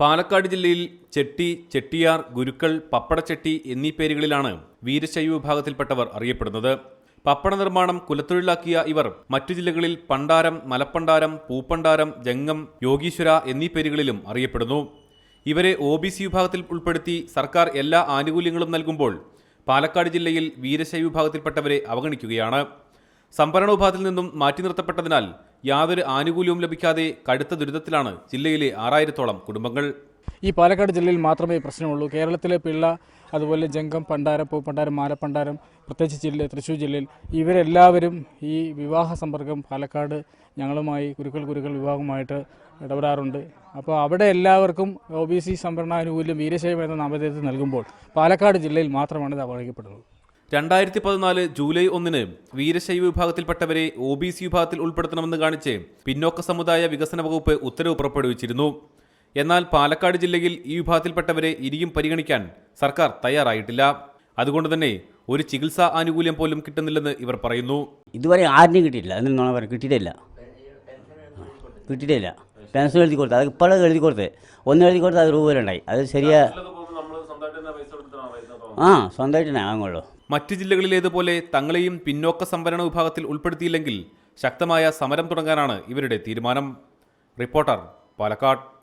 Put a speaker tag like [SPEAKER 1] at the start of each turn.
[SPEAKER 1] പാലക്കാട് ജില്ലയിൽ ചെട്ടി ചെട്ടിയാർ ഗുരുക്കൾ പപ്പടച്ചെട്ടി എന്നീ പേരുകളിലാണ് വീരശൈവ വിഭാഗത്തിൽപ്പെട്ടവർ അറിയപ്പെടുന്നത്. പപ്പട നിർമ്മാണം കുലത്തൊഴിലാക്കിയ ഇവർ മറ്റു ജില്ലകളിൽ പണ്ടാരം മലപ്പണ്ടാരം പൂപ്പണ്ടാരം ജംഗം യോഗീശ്വര എന്നീ പേരുകളിലും അറിയപ്പെടുന്നു. ഇവരെ ഒ ബി സി വിഭാഗത്തിൽ ഉൾപ്പെടുത്തി സർക്കാർ എല്ലാ ആനുകൂല്യങ്ങളും നൽകുമ്പോൾ പാലക്കാട് ജില്ലയിൽ വീരശൈവ വിഭാഗത്തിൽപ്പെട്ടവരെ അവഗണിക്കുകയാണ്. സംഭരണ വിഭാഗത്തിൽ നിന്നും മാറ്റി നിർത്തപ്പെട്ടതിനാൽ യാതൊരു ആനുകൂല്യവും ലഭിക്കാതെ കടുത്ത ദുരിതത്തിലാണ് ജില്ലയിലെ ആറായിരത്തോളം കുടുംബങ്ങൾ.
[SPEAKER 2] ഈ പാലക്കാട് ജില്ലയിൽ മാത്രമേ പ്രശ്നമുള്ളൂ. കേരളത്തിലെ പിള്ള അതുപോലെ ജംഗം പണ്ടാരം പൂപ്പണ്ടാരം മാലപ്പണ്ടാരം പ്രത്യേകിച്ച് ജില്ല തൃശ്ശൂർ ജില്ലയിൽ ഇവരെല്ലാവരും ഈ വിവാഹ സമ്പർക്കം പാലക്കാട് ഞങ്ങളുമായി കുരുക്കൾ കുരുക്കൾ വിവാഹവുമായിട്ട് ഇടപെടാറുണ്ട്. അപ്പോൾ അവിടെ എല്ലാവർക്കും ഒ ബി സി സംവരണാനുകൂല്യം വീരശൈവം എന്ന നാമധേയത്തിൽ നൽകുമ്പോൾ പാലക്കാട് ജില്ലയിൽ മാത്രമാണ് ഇത് അവഗണിക്കപ്പെടുന്നത്.
[SPEAKER 1] രണ്ടായിരത്തി പതിനാല് ജൂലൈ ഒന്നിന് വീരശൈവ വിഭാഗത്തിൽപ്പെട്ടവരെ ഒ ബി സി വിഭാഗത്തിൽ ഉൾപ്പെടുത്തണമെന്ന് കാണിച്ച് പിന്നോക്ക സമുദായ വികസന വകുപ്പ് ഉത്തരവ് പുറപ്പെടുവിച്ചിരുന്നു. എന്നാൽ പാലക്കാട് ജില്ലയിൽ ഈ വിഭാഗത്തിൽപ്പെട്ടവരെ ഇനിയും പരിഗണിക്കാൻ സർക്കാർ തയ്യാറായിട്ടില്ല. അതുകൊണ്ട് തന്നെ ഒരു ചികിത്സാ ആനുകൂല്യം പോലും കിട്ടുന്നില്ലെന്ന് ഇവർ പറയുന്നു.
[SPEAKER 3] ഇതുവരെ ആരിനും കിട്ടിയിട്ടില്ല. കിട്ടിയിട്ടില്ല കിട്ടിയിട്ടില്ല പെൻഷൻ എഴുതി കൊടുത്തു. അത് ഇപ്പോഴും എഴുതി കൊടുത്ത് ഒന്ന് എഴുതി കൊടുത്ത് അത് രൂപ ഉണ്ടായി അത് ശരിയാ ആ സ്വന്തമായിട്ട് തന്നെ വാങ്ങുള്ളൂ
[SPEAKER 1] മറ്റ് ജില്ലകളിലേതുപോലെ തങ്ങളെയും പിന്നോക്ക സംവരണ വിഭാഗത്തിൽ ഉൾപ്പെടുത്തിയില്ലെങ്കിൽ ശക്തമായ സമരം തുടങ്ങാനാണ് ഇവരുടെ തീരുമാനം. റിപ്പോർട്ടർ പാലക്കാട്.